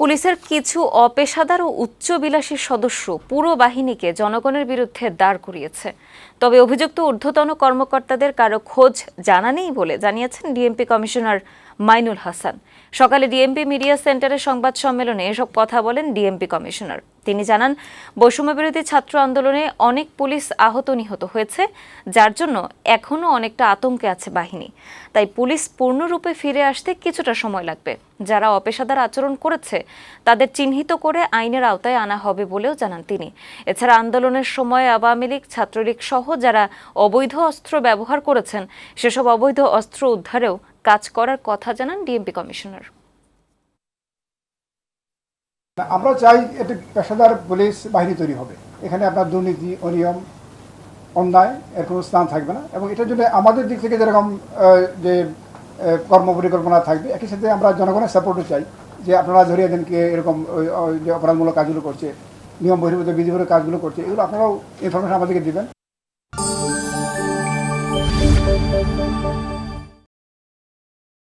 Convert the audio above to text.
পুলিশের কিছু অপেশাদার ও উচ্চ উচ্চবিলাসী সদস্য পুরো বাহিনীকে জনগণের বিরুদ্ধে দাঁড় করিয়েছে। তবে অভিযুক্ত ঊর্ধ্বতন কর্মকর্তাদের কারও খোঁজ জানা নেই বলে জানিয়েছেন ডিএমপি কমিশনার মাইনুল হাসান। সকালে ডিএমপি মিডিয়া সেন্টারে সংবাদ সম্মেলনে এসব কথা বলেন ডিএমপি কমিশনার। তিনি জানান বৈষম্যবিরোধী ছাত্র আন্দোলনে অনেক পুলিশ আহত নিহত হয়েছে, যার জন্য এখনও অনেকটা আতঙ্কে আছে বাহিনী। তাই পুলিশ পূর্ণরূপে ফিরে আসতে কিছুটা সময় লাগবে। যারা অপেশাদার আচরণ করেছে, তাদের চিহ্নিত করে আইনের আওতায় আনা হবে বলেও জানান তিনি। এছাড়া আন্দোলনের সময় আওয়ামী লীগ, ছাত্রলীগ সহ যারা অবৈধ অস্ত্র ব্যবহার করেছেন, সেসব অবৈধ অস্ত্র উদ্ধারেও কাজ করার কথা জানান ডিএমপি কমিশনার। আমরা চাই একটি পেশাদার পুলিশ বাহিনী তৈরি হবে। এখানে আপনার দুর্নীতি, অনিয়ম, অন্যায়, এর কোনো স্থান থাকবে না। এবং এটার জন্য আমাদের দিক থেকে যেরকম যে কর্ম পরিকল্পনা থাকবে, একই সাথে আমরা জনগণের সাপোর্টও চাই যে আপনারা ধরিয়ে দেন কে এরকম যে অপরাধমূলক কাজগুলো করছে, নিয়ম বহির্ভূত, বিধিবহির্ভূত কাজগুলো করছে, এগুলো আপনারাও ইনফরমেশন আমাদেরকে দিবেন।